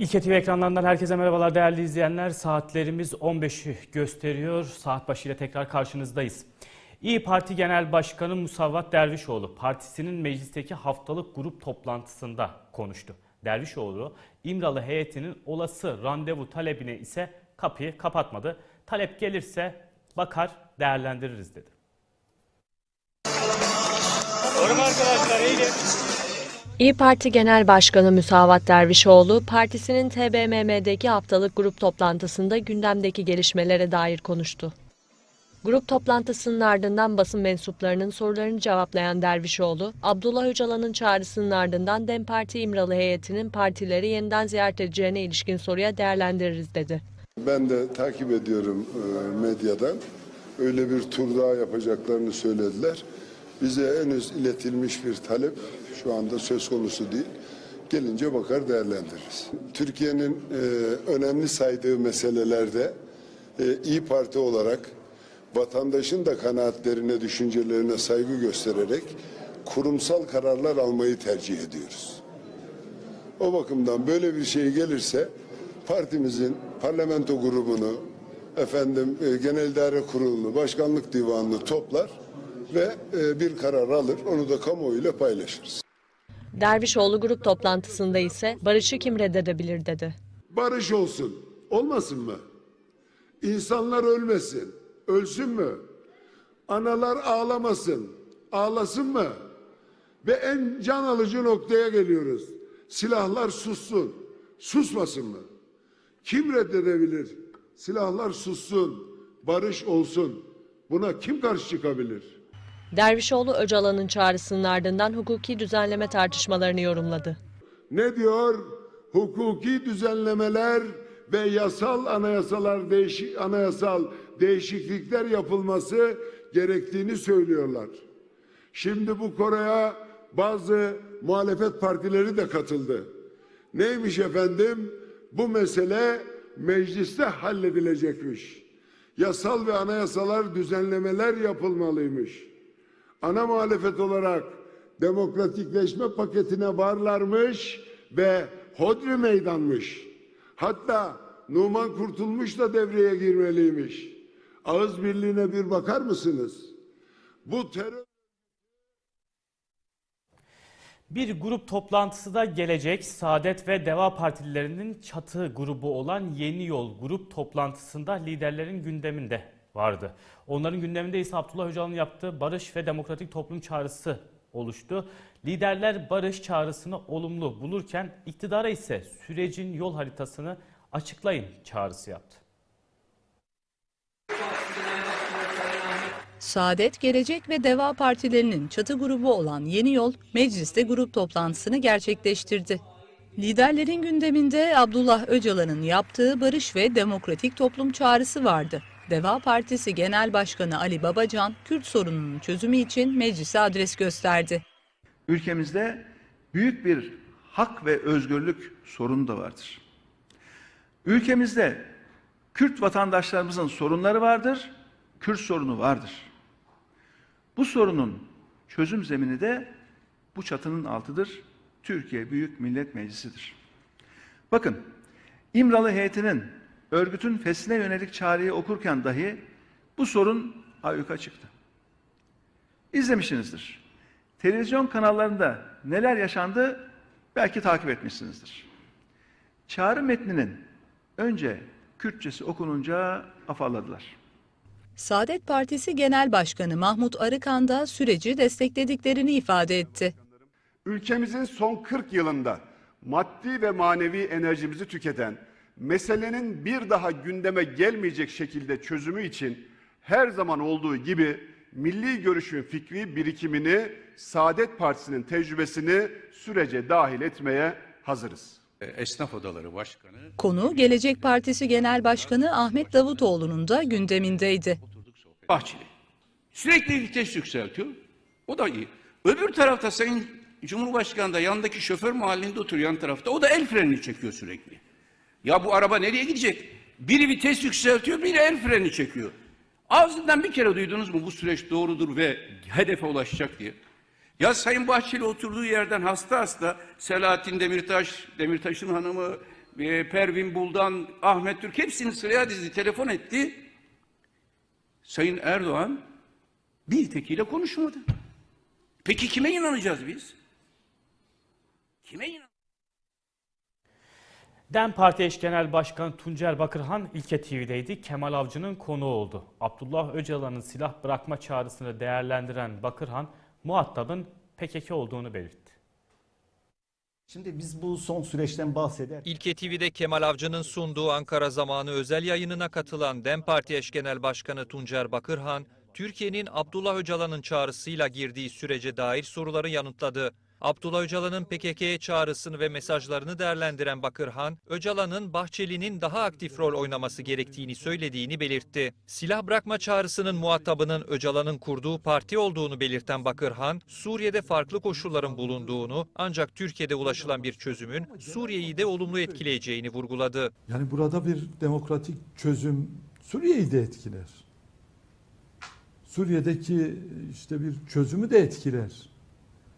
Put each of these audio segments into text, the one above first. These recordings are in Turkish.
İlke TV ekranlarından herkese merhabalar değerli izleyenler. Saatlerimiz 15'i gösteriyor. Saat başıyla tekrar karşınızdayız. İyi Parti Genel Başkanı Musavat Dervişoğlu partisinin meclisteki haftalık grup toplantısında konuştu. Dervişoğlu İmralı heyetinin olası randevu talebine ise kapıyı kapatmadı. Talep gelirse bakar değerlendiririz dedi. İyi Parti Genel Başkanı Müsavat Dervişoğlu, partisinin TBMM'deki haftalık grup toplantısında gündemdeki gelişmelere dair konuştu. Grup toplantısının ardından basın mensuplarının sorularını cevaplayan Dervişoğlu, Abdullah Öcalan'ın çağrısının ardından DEM Parti İmralı heyetinin partileri yeniden ziyaret edeceğine ilişkin soruya değerlendiririz dedi. Ben de takip ediyorum e, medyadan. Öyle bir tur daha yapacaklarını söylediler. Bize henüz iletilmiş bir talep şu anda söz konusu değil. Gelince bakar değerlendiririz. Türkiye'nin e, önemli saydığı meselelerde e, İyi Parti olarak vatandaşın da kanaatlerine, düşüncelerine saygı göstererek kurumsal kararlar almayı tercih ediyoruz. O bakımdan böyle bir şey gelirse partimizin parlamento grubunu, efendim e, genel idare kurulunu, başkanlık divanını toplar ve e, bir karar alır. Onu da kamuoyuyla paylaşırız. Dervişoğlu grup toplantısında ise barışı kim reddedebilir dedi. Barış olsun. Olmasın mı? İnsanlar ölmesin. Ölsün mü? Analar ağlamasın. Ağlasın mı? Ve en can alıcı noktaya geliyoruz. Silahlar sussun. Susmasın mı? Kim reddedebilir? Silahlar sussun. Barış olsun. Buna kim karşı çıkabilir? Dervişoğlu Öcalan'ın çağrısının ardından hukuki düzenleme tartışmalarını yorumladı. Ne diyor? Hukuki düzenlemeler ve yasal anayasalar değişik anayasal değişiklikler yapılması gerektiğini söylüyorlar. Şimdi bu Kore'ye bazı muhalefet partileri de katıldı. Neymiş efendim? Bu mesele mecliste halledilecekmiş. Yasal ve anayasalar düzenlemeler yapılmalıymış. Ana muhalefet olarak demokratikleşme paketine varlarmış ve hodri meydanmış. Hatta Numan Kurtulmuş da devreye girmeliymiş. Ağız birliğine bir bakar mısınız? Bu terör Bir grup toplantısı da gelecek. Saadet ve Deva Partililerinin çatı grubu olan Yeni Yol grup toplantısında liderlerin gündeminde vardı. Onların gündeminde ise Abdullah Öcalan'ın yaptığı barış ve demokratik toplum çağrısı oluştu. Liderler barış çağrısını olumlu bulurken iktidara ise sürecin yol haritasını açıklayın çağrısı yaptı. Saadet, Gelecek ve Deva Partilerinin çatı grubu olan Yeni Yol, mecliste grup toplantısını gerçekleştirdi. Liderlerin gündeminde Abdullah Öcalan'ın yaptığı barış ve demokratik toplum çağrısı vardı. Deva Partisi Genel Başkanı Ali Babacan, Kürt sorununun çözümü için meclise adres gösterdi. ülkemizde büyük bir hak ve özgürlük sorunu da vardır. Ülkemizde Kürt vatandaşlarımızın sorunları vardır, Kürt sorunu vardır. Bu sorunun çözüm zemini de bu çatının altıdır. Türkiye Büyük Millet Meclisi'dir. Bakın, İmralı heyetinin örgütün fesline yönelik çağrıyı okurken dahi bu sorun ayyuka çıktı. İzlemişsinizdir. Televizyon kanallarında neler yaşandı belki takip etmişsinizdir. Çağrı metninin önce Kürtçesi okununca afalladılar. Saadet Partisi Genel Başkanı Mahmut Arıkan da süreci desteklediklerini ifade etti. ülkemizin son 40 yılında maddi ve manevi enerjimizi tüketen, meselenin bir daha gündeme gelmeyecek şekilde çözümü için her zaman olduğu gibi milli görüşün fikri birikimini, Saadet Partisi'nin tecrübesini sürece dahil etmeye hazırız. Esnaf Odaları Başkanı Konu Gelecek Partisi Genel Başkanı Ahmet Davutoğlu'nun da gündemindeydi. Bahçeli. Sürekli vites yükseltiyor. O da iyi. Öbür tarafta Sayın Cumhurbaşkanı da yanındaki şoför mahallinde oturuyor yan tarafta. O da el frenini çekiyor sürekli. Ya bu araba nereye gidecek? Biri vites yükseltiyor, biri el freni çekiyor. Ağzından bir kere duydunuz mu bu süreç doğrudur ve hedefe ulaşacak diye. Ya Sayın Bahçeli oturduğu yerden hasta hasta Selahattin Demirtaş, Demirtaş'ın hanımı, e, Pervin Buldan, Ahmet Türk hepsini sıraya dizdi, telefon etti. Sayın Erdoğan bir tekiyle konuşmadı. Peki kime inanacağız biz? Kime inanacağız? DEM Parti eş genel başkanı Tuncer Bakırhan İlke TV'deydi. Kemal Avcı'nın konuğu oldu. Abdullah Öcalan'ın silah bırakma çağrısını değerlendiren Bakırhan, muhatabın PKK olduğunu belirtti. Şimdi biz bu son süreçten bahseder. İlke TV'de Kemal Avcı'nın sunduğu Ankara zamanı özel yayınına katılan DEM Parti eş genel başkanı Tuncer Bakırhan, Türkiye'nin Abdullah Öcalan'ın çağrısıyla girdiği sürece dair soruları yanıtladı. Abdullah Öcalan'ın PKK'ye çağrısını ve mesajlarını değerlendiren Bakırhan, Öcalan'ın Bahçeli'nin daha aktif rol oynaması gerektiğini söylediğini belirtti. Silah bırakma çağrısının muhatabının Öcalan'ın kurduğu parti olduğunu belirten Bakırhan, Suriye'de farklı koşulların bulunduğunu ancak Türkiye'de ulaşılan bir çözümün Suriye'yi de olumlu etkileyeceğini vurguladı. Yani burada bir demokratik çözüm Suriye'yi de etkiler. Suriye'deki işte bir çözümü de etkiler.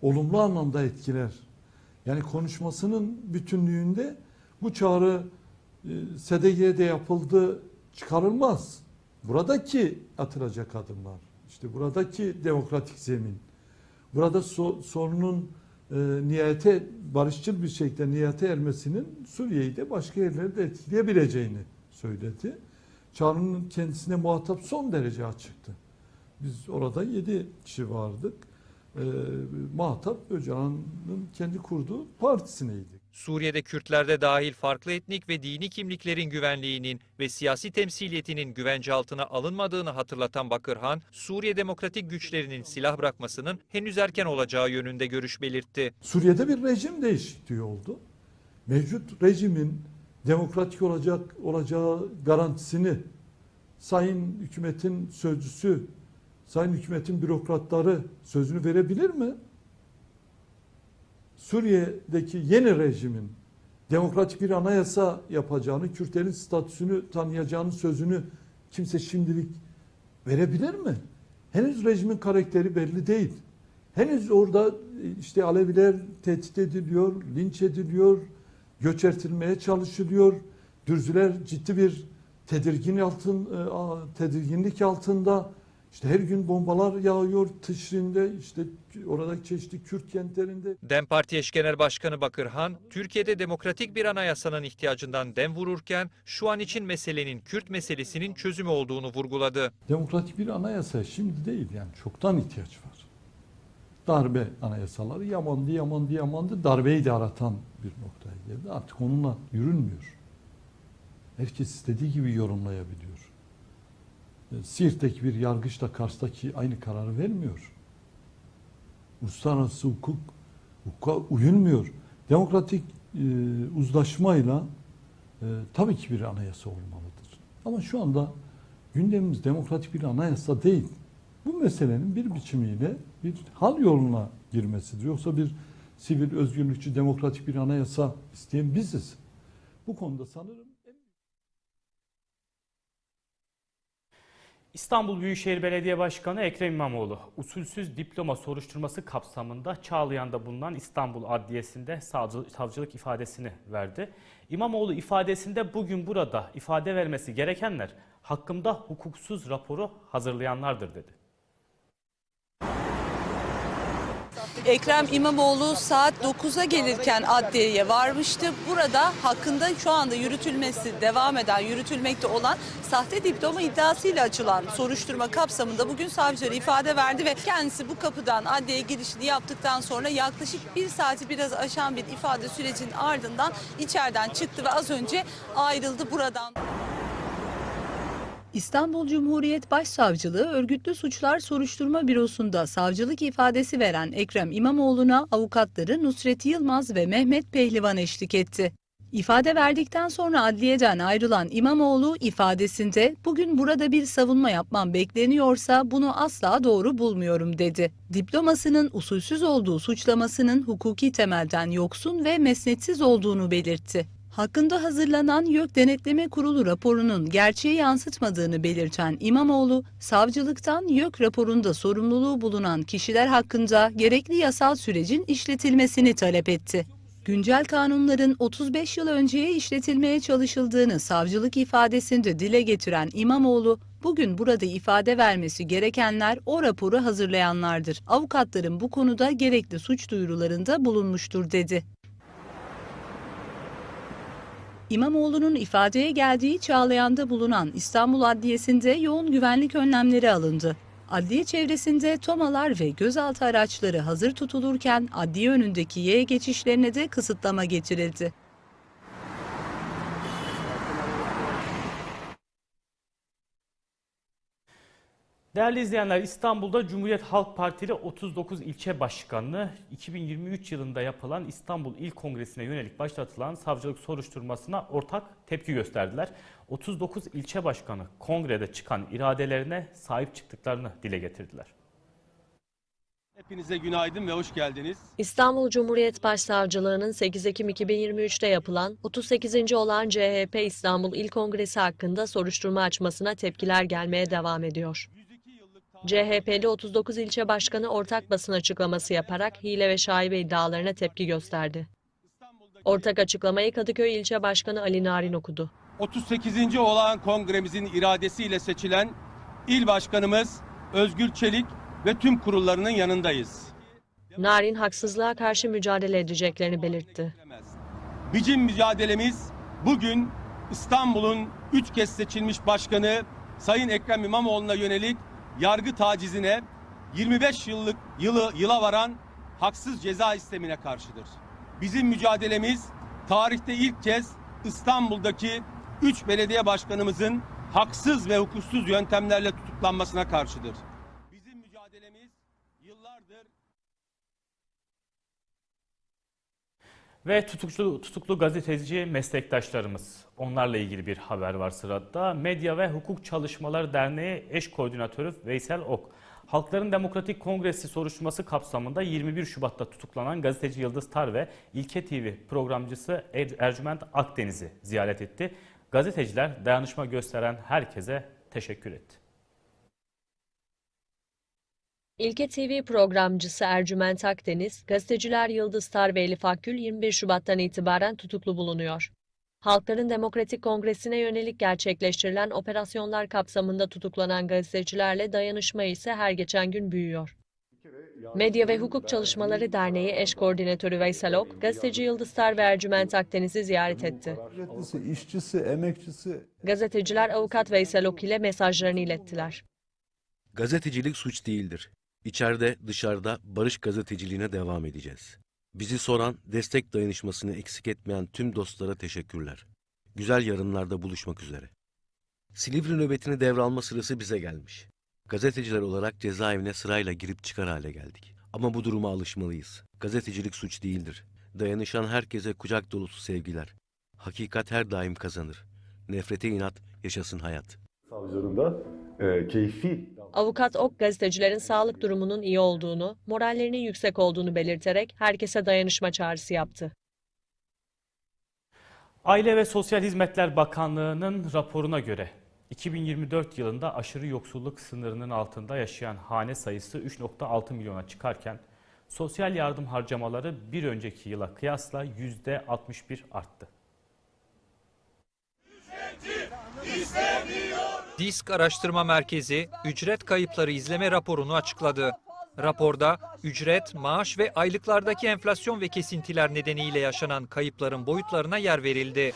Olumlu anlamda etkiler. Yani konuşmasının bütünlüğünde bu çağrı e, SDG'de yapıldı çıkarılmaz. Buradaki atılacak adımlar, işte buradaki demokratik zemin, burada so- sorunun e, niyete barışçıl bir şekilde niyete ermesinin Suriye'yi de başka yerleri de etkileyebileceğini söyledi. Çağrı'nın kendisine muhatap son derece açıktı. Biz orada 7 kişi vardık. E, muhatap Öcalan'ın kendi kurduğu partisineydik. Suriye'de Kürtlerde dahil farklı etnik ve dini kimliklerin güvenliğinin ve siyasi temsiliyetinin güvence altına alınmadığını hatırlatan Bakırhan, Suriye demokratik güçlerinin silah bırakmasının henüz erken olacağı yönünde görüş belirtti. Suriye'de bir rejim değişikliği oldu. Mevcut rejimin demokratik olacak olacağı garantisini sayın hükümetin sözcüsü, sayın hükümetin bürokratları sözünü verebilir mi? Suriye'deki yeni rejimin demokratik bir anayasa yapacağını, Kürtlerin statüsünü tanıyacağını sözünü kimse şimdilik verebilir mi? Henüz rejimin karakteri belli değil. Henüz orada işte Aleviler tehdit ediliyor, linç ediliyor, göçertilmeye çalışılıyor. Dürzüler ciddi bir tedirgin altın e, tedirginlik altında. İşte her gün bombalar yağıyor Tışrin'de, işte oradaki çeşitli Kürt kentlerinde. DEM Parti eş genel başkanı Bakırhan, Türkiye'de demokratik bir anayasanın ihtiyacından dem vururken şu an için meselenin Kürt meselesinin çözümü olduğunu vurguladı. Demokratik bir anayasa şimdi değil yani çoktan ihtiyaç var. Darbe anayasaları yamandı yamandı yamandı darbeyi de aratan bir noktaya geldi. Artık onunla yürünmüyor. Herkes istediği gibi yorumlayabiliyor. E, Siirt'teki bir yargıç da Kars'taki aynı kararı vermiyor. Uluslararası hukuk hukuka uyulmuyor. Demokratik e, uzlaşmayla e, tabii ki bir anayasa olmalıdır. Ama şu anda gündemimiz demokratik bir anayasa değil. Bu meselenin bir biçimiyle bir hal yoluna girmesidir. Yoksa bir sivil, özgürlükçü, demokratik bir anayasa isteyen biziz. Bu konuda sanırım İstanbul Büyükşehir Belediye Başkanı Ekrem İmamoğlu, usulsüz diploma soruşturması kapsamında Çağlayan'da bulunan İstanbul Adliyesi'nde savcı- savcılık ifadesini verdi. İmamoğlu ifadesinde bugün burada ifade vermesi gerekenler hakkımda hukuksuz raporu hazırlayanlardır dedi. Ekrem İmamoğlu saat 9'a gelirken adliyeye varmıştı. Burada hakkında şu anda yürütülmesi devam eden, yürütülmekte olan sahte diploma iddiasıyla açılan soruşturma kapsamında bugün savcıları ifade verdi ve kendisi bu kapıdan adliyeye girişini yaptıktan sonra yaklaşık bir saati biraz aşan bir ifade sürecinin ardından içeriden çıktı ve az önce ayrıldı buradan. İstanbul Cumhuriyet Başsavcılığı Örgütlü Suçlar Soruşturma Bürosu'nda savcılık ifadesi veren Ekrem İmamoğlu'na avukatları Nusret Yılmaz ve Mehmet Pehlivan eşlik etti. İfade verdikten sonra adliyeden ayrılan İmamoğlu ifadesinde bugün burada bir savunma yapmam bekleniyorsa bunu asla doğru bulmuyorum dedi. Diplomasının usulsüz olduğu suçlamasının hukuki temelden yoksun ve mesnetsiz olduğunu belirtti. Hakkında hazırlanan YÖK Denetleme Kurulu raporunun gerçeği yansıtmadığını belirten İmamoğlu, savcılıktan YÖK raporunda sorumluluğu bulunan kişiler hakkında gerekli yasal sürecin işletilmesini talep etti. Güncel kanunların 35 yıl önceye işletilmeye çalışıldığını savcılık ifadesinde dile getiren İmamoğlu, bugün burada ifade vermesi gerekenler o raporu hazırlayanlardır. Avukatların bu konuda gerekli suç duyurularında bulunmuştur dedi. İmamoğlu'nun ifadeye geldiği Çağlayan'da bulunan İstanbul Adliyesi'nde yoğun güvenlik önlemleri alındı. Adliye çevresinde tomalar ve gözaltı araçları hazır tutulurken adliye önündeki yaya geçişlerine de kısıtlama getirildi. Değerli izleyenler İstanbul'da Cumhuriyet Halk Partili 39 ilçe başkanı 2023 yılında yapılan İstanbul İl Kongresi'ne yönelik başlatılan savcılık soruşturmasına ortak tepki gösterdiler. 39 ilçe başkanı kongrede çıkan iradelerine sahip çıktıklarını dile getirdiler. Hepinize günaydın ve hoş geldiniz. İstanbul Cumhuriyet Başsavcılığı'nın 8 Ekim 2023'te yapılan 38. olan CHP İstanbul İl Kongresi hakkında soruşturma açmasına tepkiler gelmeye devam ediyor. CHP'li 39 ilçe başkanı ortak basın açıklaması yaparak hile ve şaibe iddialarına tepki gösterdi. Ortak açıklamayı Kadıköy İlçe Başkanı Ali Narin okudu. 38. olağan kongremizin iradesiyle seçilen il başkanımız Özgür Çelik ve tüm kurullarının yanındayız. Narin haksızlığa karşı mücadele edeceklerini belirtti. Bizim mücadelemiz bugün İstanbul'un üç kez seçilmiş başkanı Sayın Ekrem İmamoğlu'na yönelik yargı tacizine 25 yıllık yılı yıla varan haksız ceza istemine karşıdır. Bizim mücadelemiz tarihte ilk kez İstanbul'daki 3 belediye başkanımızın haksız ve hukuksuz yöntemlerle tutuklanmasına karşıdır. Bizim mücadelemiz yıllardır Ve tutuklu, tutuklu gazeteci meslektaşlarımız. Onlarla ilgili bir haber var sırada. Medya ve Hukuk Çalışmaları Derneği eş koordinatörü Veysel Ok. Halkların Demokratik Kongresi soruşturması kapsamında 21 Şubat'ta tutuklanan gazeteci Yıldız Tar ve İlke TV programcısı Er- Ercüment Akdeniz'i ziyaret etti. Gazeteciler dayanışma gösteren herkese teşekkür etti. İlke TV programcısı Ercüment Akdeniz, gazeteciler Yıldız Tar ve Elif Akgül 21 Şubat'tan itibaren tutuklu bulunuyor. Halkların Demokratik Kongresi'ne yönelik gerçekleştirilen operasyonlar kapsamında tutuklanan gazetecilerle dayanışma ise her geçen gün büyüyor. Medya ve Hukuk Çalışmaları Derneği eş koordinatörü Veysel Ok, gazeteci Yıldız Tar ve Ercüment Akdeniz'i ziyaret etti. İşçisi, emekçisi, Gazeteciler avukat Veysel Ok ile mesajlarını ilettiler. Gazetecilik suç değildir. İçeride, dışarıda barış gazeteciliğine devam edeceğiz. Bizi soran, destek dayanışmasını eksik etmeyen tüm dostlara teşekkürler. Güzel yarınlarda buluşmak üzere. Silivri nöbetini devralma sırası bize gelmiş. Gazeteciler olarak cezaevine sırayla girip çıkar hale geldik. Ama bu duruma alışmalıyız. Gazetecilik suç değildir. Dayanışan herkese kucak dolusu sevgiler. Hakikat her daim kazanır. Nefrete inat, yaşasın hayat. savcıların da e, keyfi Avukat Ok gazetecilerin sağlık durumunun iyi olduğunu, morallerinin yüksek olduğunu belirterek herkese dayanışma çağrısı yaptı. Aile ve Sosyal Hizmetler Bakanlığı'nın raporuna göre 2024 yılında aşırı yoksulluk sınırının altında yaşayan hane sayısı 3.6 milyona çıkarken sosyal yardım harcamaları bir önceki yıla kıyasla %61 arttı. Disk Araştırma Merkezi ücret kayıpları izleme raporunu açıkladı. Raporda ücret, maaş ve aylıklardaki enflasyon ve kesintiler nedeniyle yaşanan kayıpların boyutlarına yer verildi.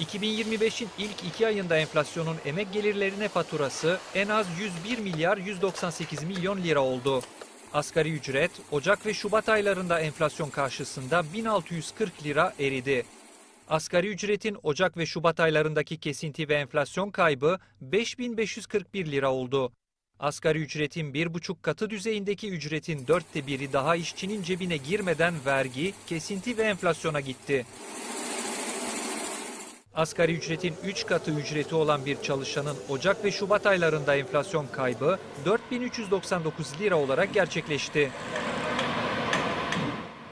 2025'in ilk iki ayında enflasyonun emek gelirlerine faturası en az 101 milyar 198 milyon lira oldu. Asgari ücret Ocak ve Şubat aylarında enflasyon karşısında 1640 lira eridi. Asgari ücretin Ocak ve Şubat aylarındaki kesinti ve enflasyon kaybı 5541 lira oldu. Asgari ücretin bir buçuk katı düzeyindeki ücretin dörtte biri daha işçinin cebine girmeden vergi, kesinti ve enflasyona gitti. Asgari ücretin 3 katı ücreti olan bir çalışanın Ocak ve Şubat aylarında enflasyon kaybı 4399 lira olarak gerçekleşti.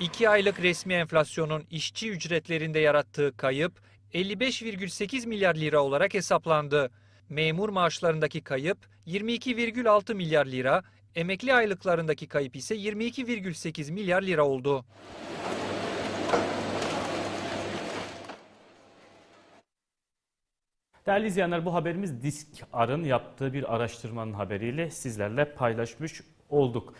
2 aylık resmi enflasyonun işçi ücretlerinde yarattığı kayıp 55,8 milyar lira olarak hesaplandı. Memur maaşlarındaki kayıp 22,6 milyar lira, Emekli aylıklarındaki kayıp ise 22,8 milyar lira oldu. Değerli izleyenler bu haberimiz Disk-Ar'ın yaptığı bir araştırmanın haberiyle sizlerle paylaşmış olduk.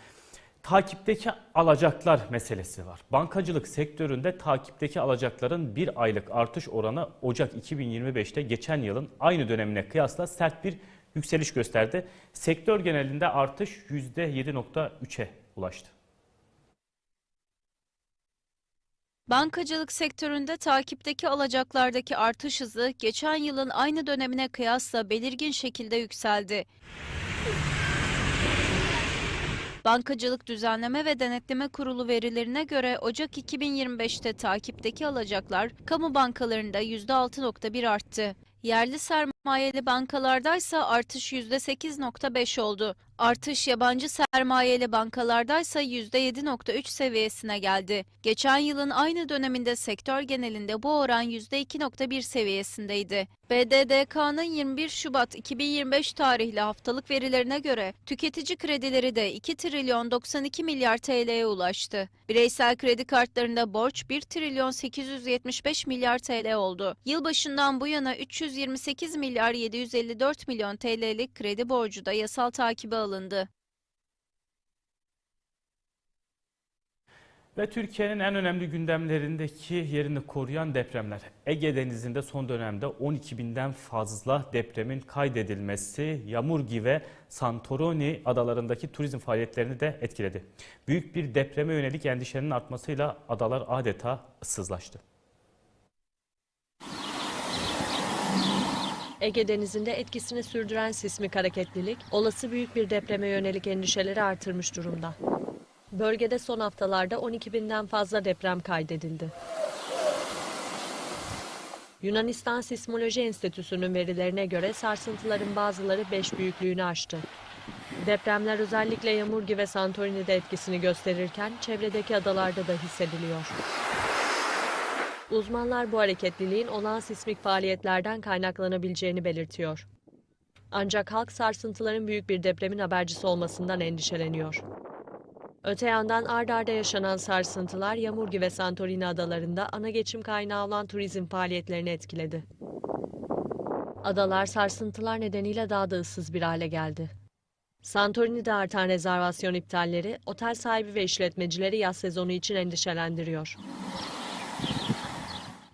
Takipteki alacaklar meselesi var. Bankacılık sektöründe takipteki alacakların bir aylık artış oranı Ocak 2025'te geçen yılın aynı dönemine kıyasla sert bir yükseliş gösterdi. Sektör genelinde artış %7.3'e ulaştı. Bankacılık sektöründe takipteki alacaklardaki artış hızı geçen yılın aynı dönemine kıyasla belirgin şekilde yükseldi. Bankacılık Düzenleme ve Denetleme Kurulu verilerine göre Ocak 2025'te takipteki alacaklar kamu bankalarında %6.1 arttı. Yerli sermayeli bankalardaysa artış %8.5 oldu. Artış yabancı sermayeli bankalardaysa %7.3 seviyesine geldi. Geçen yılın aynı döneminde sektör genelinde bu oran %2.1 seviyesindeydi. BDDK'nın 21 Şubat 2025 tarihli haftalık verilerine göre tüketici kredileri de 2 trilyon 92 milyar TL'ye ulaştı. Bireysel kredi kartlarında borç 1 trilyon 875 milyar TL oldu. Yılbaşından bu yana 328 milyar 754 milyon TL'lik kredi borcu da yasal takibe alındı. Ve Türkiye'nin en önemli gündemlerindeki yerini koruyan depremler. Ege Denizi'nde son dönemde 12 binden fazla depremin kaydedilmesi Yamurgi ve Santorini adalarındaki turizm faaliyetlerini de etkiledi. Büyük bir depreme yönelik endişenin artmasıyla adalar adeta ıssızlaştı. Ege Denizi'nde etkisini sürdüren sismik hareketlilik, olası büyük bir depreme yönelik endişeleri artırmış durumda. Bölgede son haftalarda 12 binden fazla deprem kaydedildi. Yunanistan Sismoloji Enstitüsü'nün verilerine göre sarsıntıların bazıları 5 büyüklüğünü aştı. Depremler özellikle Yamurgi ve Santorini'de etkisini gösterirken çevredeki adalarda da hissediliyor. Uzmanlar bu hareketliliğin olağan sismik faaliyetlerden kaynaklanabileceğini belirtiyor. Ancak halk sarsıntıların büyük bir depremin habercisi olmasından endişeleniyor. Öte yandan ard arda yaşanan sarsıntılar Yamurgi ve Santorini adalarında ana geçim kaynağı olan turizm faaliyetlerini etkiledi. Adalar sarsıntılar nedeniyle daha da ıssız bir hale geldi. Santorini'de artan rezervasyon iptalleri otel sahibi ve işletmecileri yaz sezonu için endişelendiriyor.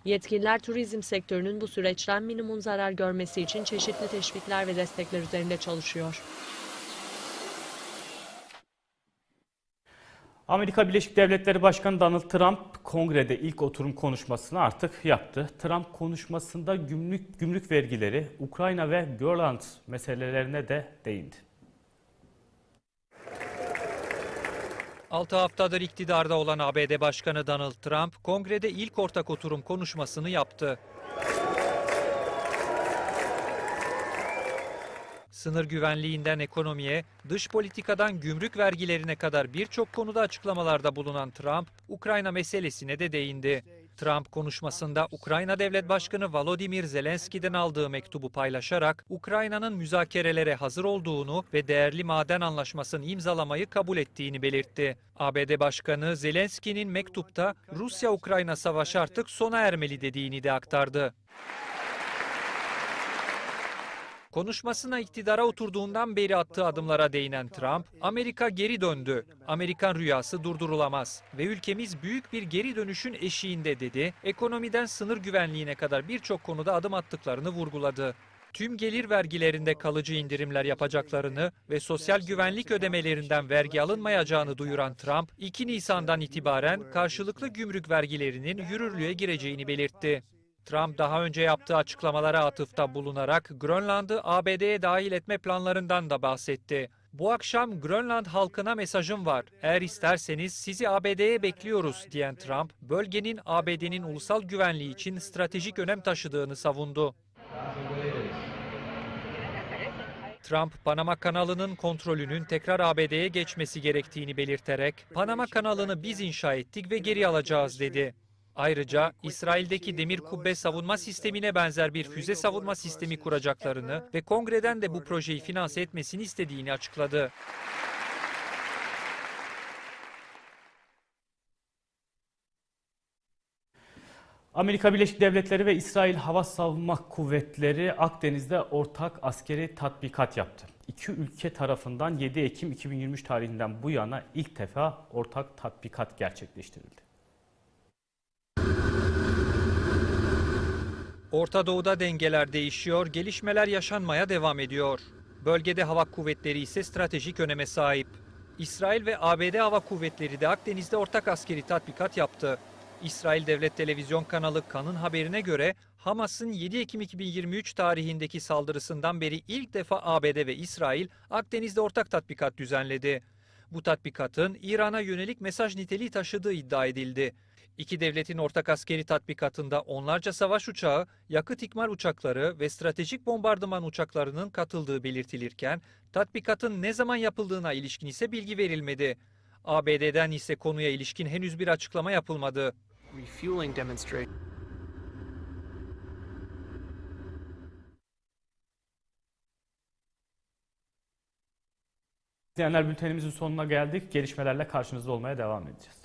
Yetkililer turizm sektörünün bu süreçten minimum zarar görmesi için çeşitli teşvikler ve destekler üzerinde çalışıyor. Amerika Birleşik Devletleri Başkanı Donald Trump kongrede ilk oturum konuşmasını artık yaptı. Trump konuşmasında gümrük, gümrük vergileri, Ukrayna ve Grönland meselelerine de değindi. 6 haftadır iktidarda olan ABD Başkanı Donald Trump, kongrede ilk ortak oturum konuşmasını yaptı. Sınır güvenliğinden ekonomiye, dış politikadan gümrük vergilerine kadar birçok konuda açıklamalarda bulunan Trump, Ukrayna meselesine de değindi. Trump konuşmasında Ukrayna Devlet Başkanı Volodymyr Zelenski'den aldığı mektubu paylaşarak Ukrayna'nın müzakerelere hazır olduğunu ve değerli maden anlaşmasını imzalamayı kabul ettiğini belirtti. ABD Başkanı Zelenski'nin mektupta Rusya-Ukrayna savaşı artık sona ermeli dediğini de aktardı. Konuşmasına iktidara oturduğundan beri attığı adımlara değinen Trump, Amerika geri döndü, Amerikan rüyası durdurulamaz ve ülkemiz büyük bir geri dönüşün eşiğinde dedi, ekonomiden sınır güvenliğine kadar birçok konuda adım attıklarını vurguladı. Tüm gelir vergilerinde kalıcı indirimler yapacaklarını ve sosyal güvenlik ödemelerinden vergi alınmayacağını duyuran Trump, 2 Nisan'dan itibaren karşılıklı gümrük vergilerinin yürürlüğe gireceğini belirtti. Trump daha önce yaptığı açıklamalara atıfta bulunarak Grönland'ı ABD'ye dahil etme planlarından da bahsetti. Bu akşam Grönland halkına mesajım var. Eğer isterseniz sizi ABD'ye bekliyoruz diyen Trump, bölgenin ABD'nin ulusal güvenliği için stratejik önem taşıdığını savundu. Trump, Panama kanalının kontrolünün tekrar ABD'ye geçmesi gerektiğini belirterek, Panama kanalını biz inşa ettik ve geri alacağız dedi. Ayrıca İsrail'deki demir kubbe savunma sistemine benzer bir füze savunma sistemi kuracaklarını ve kongreden de bu projeyi finanse etmesini istediğini açıkladı. Amerika Birleşik Devletleri ve İsrail Hava Savunma Kuvvetleri Akdeniz'de ortak askeri tatbikat yaptı. İki ülke tarafından 7 Ekim 2023 tarihinden bu yana ilk defa ortak tatbikat gerçekleştirildi. Orta Doğu'da dengeler değişiyor, gelişmeler yaşanmaya devam ediyor. Bölgede hava kuvvetleri ise stratejik öneme sahip. İsrail ve ABD hava kuvvetleri de Akdeniz'de ortak askeri tatbikat yaptı. İsrail Devlet Televizyon kanalı Kan'ın haberine göre Hamas'ın 7 Ekim 2023 tarihindeki saldırısından beri ilk defa ABD ve İsrail Akdeniz'de ortak tatbikat düzenledi. Bu tatbikatın İran'a yönelik mesaj niteliği taşıdığı iddia edildi. İki devletin ortak askeri tatbikatında onlarca savaş uçağı, yakıt ikmal uçakları ve stratejik bombardıman uçaklarının katıldığı belirtilirken, tatbikatın ne zaman yapıldığına ilişkin ise bilgi verilmedi. ABD'den ise konuya ilişkin henüz bir açıklama yapılmadı. İzleyenler bültenimizin sonuna geldik. Gelişmelerle karşınızda olmaya devam edeceğiz.